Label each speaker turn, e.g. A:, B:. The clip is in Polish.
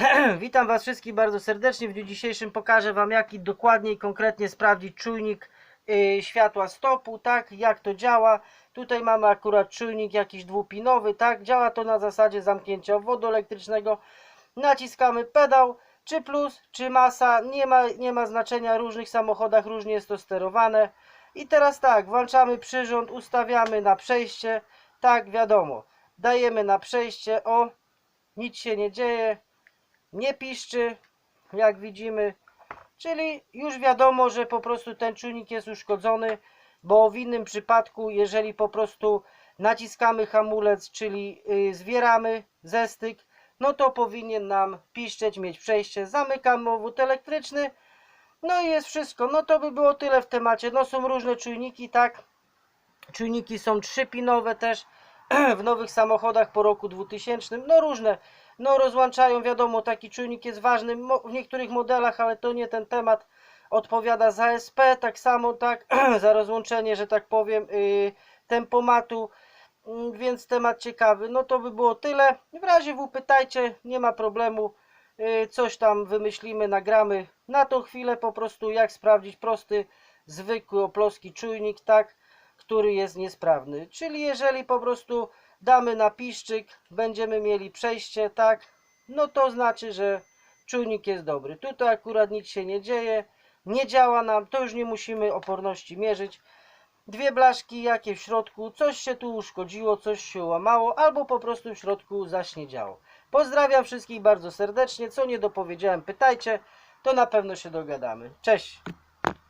A: Witam Was wszystkich bardzo serdecznie. W dniu dzisiejszym pokażę Wam, jaki dokładnie i konkretnie sprawdzić czujnik yy, światła stopu, tak, jak to działa. Tutaj mamy akurat czujnik jakiś dwupinowy, tak, działa to na zasadzie zamknięcia obwodu elektrycznego. Naciskamy pedał, czy plus, czy masa, nie ma, nie ma znaczenia, w różnych samochodach różnie jest to sterowane. I teraz tak, włączamy przyrząd, ustawiamy na przejście, tak, wiadomo, dajemy na przejście, o, nic się nie dzieje, nie piszczy, jak widzimy. Czyli już wiadomo, że po prostu ten czujnik jest uszkodzony, bo w innym przypadku, jeżeli po prostu naciskamy hamulec, czyli yy, zwieramy zestyk, no to powinien nam piszczeć, mieć przejście. Zamykamy obwód elektryczny, no i jest wszystko. No to by było tyle w temacie. No są różne czujniki, tak. Czujniki są trzypinowe też w nowych samochodach po roku 2000. No różne. No rozłączają, wiadomo, taki czujnik jest ważny w niektórych modelach, ale to nie ten temat. Odpowiada za SP, tak samo, tak, za rozłączenie, że tak powiem, yy, tempomatu, Mm, więc temat ciekawy. No to by było tyle. W razie W pytajcie, nie ma problemu. Yy, Coś tam wymyślimy, nagramy. Na tą chwilę po prostu jak sprawdzić prosty, zwykły oploski czujnik, tak, który jest niesprawny. Czyli jeżeli po prostu damy na piszczyk, będziemy mieli przejście, tak, no to znaczy, że czujnik jest dobry. Tutaj akurat nic się nie dzieje, nie działa nam, to już nie musimy oporności mierzyć. Dwie blaszki, jakie w środku, coś się tu uszkodziło, coś się łamało, albo po prostu w środku zaśniedziało. Pozdrawiam wszystkich bardzo serdecznie, co nie dopowiedziałem pytajcie, to na pewno się dogadamy. Cześć!